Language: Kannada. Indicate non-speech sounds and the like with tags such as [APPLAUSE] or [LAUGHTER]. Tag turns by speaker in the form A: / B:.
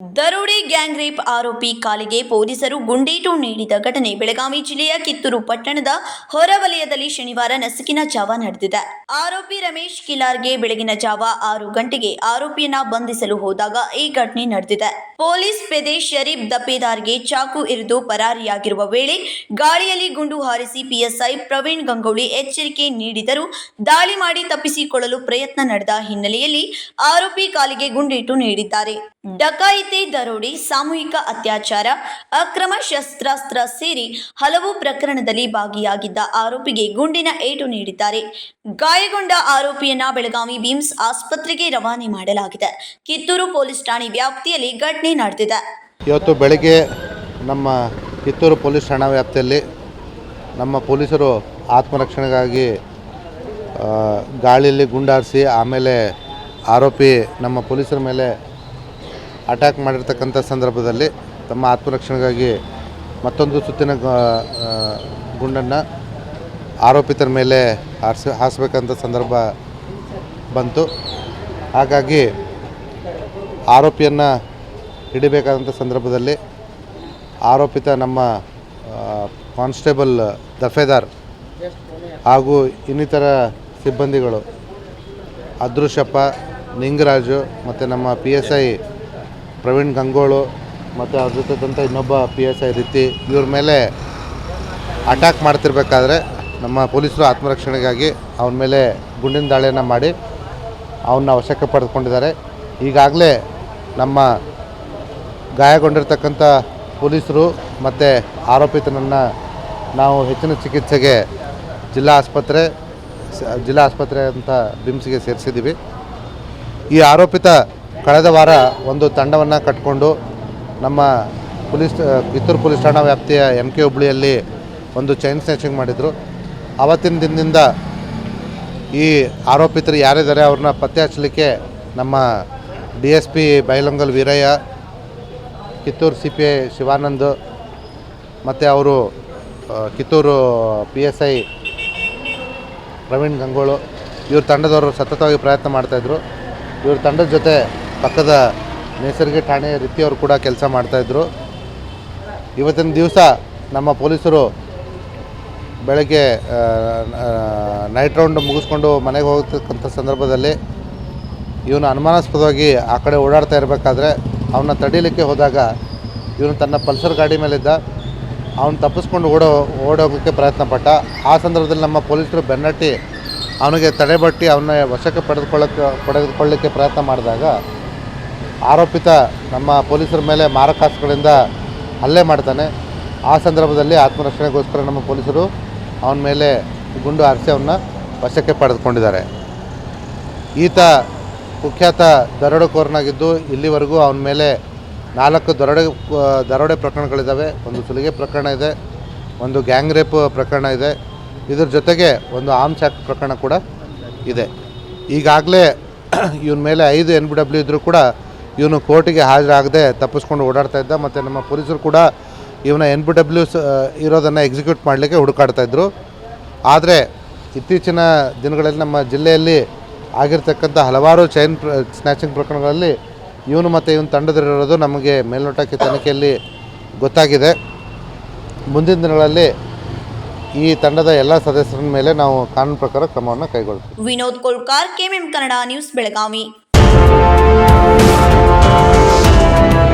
A: ದರೋಡೆ, ಗ್ಯಾಂಗ್ ರೇಪ್ ಆರೋಪಿ ಕಾಲಿಗೆ ಪೊಲೀಸರು ಗುಂಡೇಟು ನೀಡಿದ ಘಟನೆ ಬೆಳಗಾವಿ ಜಿಲ್ಲೆಯ ಕಿತ್ತೂರು ಪಟ್ಟಣದ ಹೊರವಲಯದಲ್ಲಿ ಶನಿವಾರ ನಸುಕಿನ ಜಾವ ನಡೆದಿದೆ. ಆರೋಪಿ ರಮೇಶ್ ಕಿಲಾರ್ಗೆ ಬೆಳಗಿನ ಜಾವ ಆರು ಗಂಟೆಗೆ ಆರೋಪಿಯನ್ನ ಬಂಧಿಸಲು ಹೋದಾಗ ಈ ಘಟನೆ ನಡೆದಿದೆ. ಪೊಲೀಸ್ ಪೆದೆ ಶರೀಫ್ ದಪ್ಪೇದಾರ್ಗೆ ಚಾಕು ಇರಿದು ಪರಾರಿಯಾಗಿರುವ ವೇಳೆ ಗಾಳಿಯಲ್ಲಿ ಗುಂಡು ಹಾರಿಸಿ ಪಿಎಸ್ಐ ಪ್ರವೀಣ್ ಗಂಗೌಳಿ ಎಚ್ಚರಿಕೆ ನೀಡಿದರೂ ದಾಳಿ ಮಾಡಿ ತಪ್ಪಿಸಿಕೊಳ್ಳಲು ಪ್ರಯತ್ನ ನಡೆದ ಹಿನ್ನೆಲೆಯಲ್ಲಿ ಆರೋಪಿ ಕಾಲಿಗೆ ಗುಂಡೇಟು ನೀಡಿದ್ದಾರೆ. ಡಕಾಯಿತಿ ದರೋಡಿ, ಸಾಮೂಹಿಕ ಅತ್ಯಾಚಾರ, ಅಕ್ರಮ ಶಸ್ತ್ರಾಸ್ತ್ರ ಸೇರಿ ಹಲವು ಪ್ರಕರಣದಲ್ಲಿ ಭಾಗಿಯಾಗಿದ್ದ ಆರೋಪಿಗೆ ಗುಂಡಿನ ಏಟು ನೀಡಿದ್ದಾರೆ. ಗಾಯಗೊಂಡ ಆರೋಪಿಯನ್ನ ಬೆಳಗಾವಿ ಬಿಮ್ಸ್ ಆಸ್ಪತ್ರೆಗೆ ರವಾನೆ ಮಾಡಲಾಗಿದೆ. ಕಿತ್ತೂರು ಪೊಲೀಸ್ ಠಾಣೆ ವ್ಯಾಪ್ತಿಯಲ್ಲಿ ಘಟನೆ ನಡೆದಿದೆ.
B: ಇವತ್ತು ಬೆಳಗ್ಗೆ ನಮ್ಮ ಕಿತ್ತೂರು ಪೊಲೀಸ್ ಠಾಣಾ ವ್ಯಾಪ್ತಿಯಲ್ಲಿ ನಮ್ಮ ಪೊಲೀಸರು ಆತ್ಮರಕ್ಷಣೆಗಾಗಿ ಗಾಳಿಯಲ್ಲಿ ಗುಂಡಾರಿಸಿ ಆಮೇಲೆ ಆರೋಪಿ ನಮ್ಮ ಪೊಲೀಸರ ಮೇಲೆ ಅಟ್ಯಾಕ್ ಮಾಡಿರ್ತಕ್ಕಂಥ ಸಂದರ್ಭದಲ್ಲಿ ತಮ್ಮ ಆತ್ಮರಕ್ಷಣೆಗಾಗಿ ಮತ್ತೊಂದು ಸುತ್ತಿನ ಗುಂಡನ್ನು ಆರೋಪಿತರ ಮೇಲೆ ಹಾರಿಸ, ಹಾರಿಸ್ಬೇಕಂತ ಸಂದರ್ಭ ಬಂತು. ಹಾಗಾಗಿ ಆರೋಪಿಯನ್ನು ಹಿಡಿಬೇಕಾದಂಥ ಸಂದರ್ಭದಲ್ಲಿ ಆರೋಪಿತ ನಮ್ಮ ಕಾನ್ಸ್ಟೇಬಲ್ ದಫೇದಾರ್ ಹಾಗೂ ಇನ್ನಿತರ ಸಿಬ್ಬಂದಿಗಳು ಅದೃಶಪ್ಪ ನಿಂಗರಾಜು ಮತ್ತು ನಮ್ಮ P S I Praveen Gangolu, ಮತ್ತು ಅವ್ರ ಜೊತೆದಂಥ ಇನ್ನೊಬ್ಬ ಪಿ ಎಸ್ ಐ ರೀತಿ ಇವ್ರ ಮೇಲೆ ಅಟ್ಯಾಕ್ ಮಾಡ್ತಿರ್ಬೇಕಾದ್ರೆ ನಮ್ಮ ಪೊಲೀಸರು ಆತ್ಮರಕ್ಷಣೆಗಾಗಿ ಅವನ ಮೇಲೆ ಗುಂಡಿನ ದಾಳಿಯನ್ನು ಮಾಡಿ ಅವನ್ನ ವಶಕ್ಕೆ ಪಡೆದುಕೊಂಡಿದ್ದಾರೆ. ಈಗಾಗಲೇ ನಮ್ಮ ಗಾಯಗೊಂಡಿರ್ತಕ್ಕಂಥ ಪೊಲೀಸರು ಮತ್ತು ಆರೋಪಿತನನ್ನು ನಾವು ಹೆಚ್ಚಿನ ಚಿಕಿತ್ಸೆಗೆ ಜಿಲ್ಲಾ ಆಸ್ಪತ್ರೆ ಜಿಲ್ಲಾ ಆಸ್ಪತ್ರೆ ಅಂತ ಬಿಮ್ಸ್ಗೆ ಸೇರಿಸಿದ್ದೀವಿ. ಈ ಆರೋಪಿತ ಕಳೆದ ವಾರ ಒಂದು ತಂಡವನ್ನು ಕಟ್ಟಿಕೊಂಡು ನಮ್ಮ ಪೊಲೀಸ್ ಕಿತ್ತೂರು ಪೊಲೀಸ್ ಠಾಣಾ ವ್ಯಾಪ್ತಿಯ ಎಂ ಕೆ ಹುಬ್ಳಿಯಲ್ಲಿ ಒಂದು ಚೈನ್ ಸ್ನ್ಯಾಚಿಂಗ್ ಮಾಡಿದರು. ಆವತ್ತಿನ ದಿನದಿಂದ ಈ ಆರೋಪಿತರು ಯಾರಿದ್ದಾರೆ ಅವ್ರನ್ನ ಪತ್ತೆ ಹಚ್ಚಲಿಕ್ಕೆ ನಮ್ಮ D S P Bailangal Veerayya, Kittur C P I Shivanand ಮತ್ತು ಅವರು Kittur P S I Praveen Gangolu, ಇವ್ರ ತಂಡದವರು ಸತತವಾಗಿ ಪ್ರಯತ್ನ ಮಾಡ್ತಾಯಿದ್ರು ಇವ್ರ ತಂಡದ ಜೊತೆ ಪಕ್ಕದ ನೇಸರ್ಗಿ ಠಾಣೆ ರೀತಿಯವರು ಕೂಡ ಕೆಲಸ ಮಾಡ್ತಾಯಿದ್ರು ಇವತ್ತಿನ ದಿವಸ ನಮ್ಮ ಪೊಲೀಸರು ಬೆಳಗ್ಗೆ ನೈಟ್ ರೌಂಡ್ ಮುಗಿಸ್ಕೊಂಡು ಮನೆಗೆ ಹೋಗ್ತಕ್ಕಂಥ ಸಂದರ್ಭದಲ್ಲಿ ಇವನು ಅನುಮಾನಾಸ್ಪದವಾಗಿ ಆ ಕಡೆ ಓಡಾಡ್ತಾ ಇರಬೇಕಾದ್ರೆ ಅವನ್ನ ತಡೀಲಿಕ್ಕೆ ಹೋದಾಗ ಇವನು ತನ್ನ ಪಲ್ಸರ್ ಗಾಡಿ ಮೇಲಿದ್ದ. ಅವನು ತಪ್ಪಿಸ್ಕೊಂಡು ಓಡೋ, ಓಡೋಗೋಕ್ಕೆ ಪ್ರಯತ್ನ ಪಟ್ಟ. ಆ ಸಂದರ್ಭದಲ್ಲಿ ನಮ್ಮ ಪೊಲೀಸರು ಬೆನ್ನಟ್ಟಿ, ಅವನಿಗೆ ತಡೆಬಟ್ಟಿ, ಅವನ ವಶಕ್ಕೆ ಪಡೆದುಕೊಳ್ಳಕ್ಕೆ ಪಡೆದುಕೊಳ್ಳಿಕ್ಕೆ ಪ್ರಯತ್ನ ಮಾಡಿದಾಗ ಆರೋಪಿತ ನಮ್ಮ ಪೊಲೀಸರ ಮೇಲೆ ಮಾರಕಾಸ್ತ್ರಗಳಿಂದ ಹಲ್ಲೆ ಮಾಡ್ತಾನೆ. ಆ ಸಂದರ್ಭದಲ್ಲಿ ಆತ್ಮರಕ್ಷಣೆಗೋಸ್ಕರ ನಮ್ಮ ಪೊಲೀಸರು ಅವನ ಮೇಲೆ ಗುಂಡು ಹಾರಿಸಿ ಅವನ್ನ ವಶಕ್ಕೆ ಪಡೆದುಕೊಂಡಿದ್ದಾರೆ. ಈತ ಕುಖ್ಯಾತ ದರೋಡೆಕೋರನಾಗಿದ್ದು ಇಲ್ಲಿವರೆಗೂ ಅವನ ಮೇಲೆ ನಾಲ್ಕು ದರೋಡೆ ದರೋಡೆ ಪ್ರಕರಣಗಳಿದ್ದಾವೆ. ಒಂದು ಸುಲಿಗೆ ಪ್ರಕರಣ ಇದೆ, ಒಂದು ಗ್ಯಾಂಗ್ ರೇಪ್ ಪ್ರಕರಣ ಇದೆ. ಇದರ ಜೊತೆಗೆ ಒಂದು ಆಮ್ ಆ್ಯಕ್ಟ್ ಪ್ರಕರಣ ಕೂಡ ಇದೆ. ಈಗಾಗಲೇ [CLEARS THROAT] ಇವನ ಮೇಲೆ ಐದು ಎನ್ ಬಿ ಡಬ್ಲ್ಯೂ ಇದ್ದರೂ ಕೂಡ ಇವನು ಕೋರ್ಟಿಗೆ ಹಾಜರಾಗದೆ ತಪ್ಪಿಸ್ಕೊಂಡು ಓಡಾಡ್ತಾ ಇದ್ದ, ಮತ್ತು ನಮ್ಮ ಪೊಲೀಸರು ಕೂಡ ಇವನ ಎನ್ ಬಿ ಡಬ್ಲ್ಯೂ ಇರೋದನ್ನು ಎಕ್ಸಿಕ್ಯೂಟ್ ಮಾಡಲಿಕ್ಕೆ ಆದರೆ ಇತ್ತೀಚಿನ ದಿನಗಳಲ್ಲಿ ನಮ್ಮ ಜಿಲ್ಲೆಯಲ್ಲಿ ಆಗಿರ್ತಕ್ಕಂಥ ಹಲವಾರು ಚೈನ್ ಸ್ನ್ಯಾಚಿಂಗ್ ಪ್ರಕರಣಗಳಲ್ಲಿ ಇವನು ಮತ್ತು ಇವನ ತಂಡದಲ್ಲಿರೋದು ನಮಗೆ ಮೇಲ್ನೋಟಕ್ಕೆ ತನಿಖೆಯಲ್ಲಿ ಗೊತ್ತಾಗಿದೆ. ಮುಂದಿನ ದಿನಗಳಲ್ಲಿ ಈ ತಂಡದ ಎಲ್ಲ ಸದಸ್ಯರ ಮೇಲೆ ನಾವು ಕಾನೂನು ಪ್ರಕಾರ ಕ್ರಮವನ್ನು ಕೈಗೊಳ್ಳುತ್ತೇವೆ
A: Vinod Kolkar, KMM Kannada news, Belagavi. Thank you.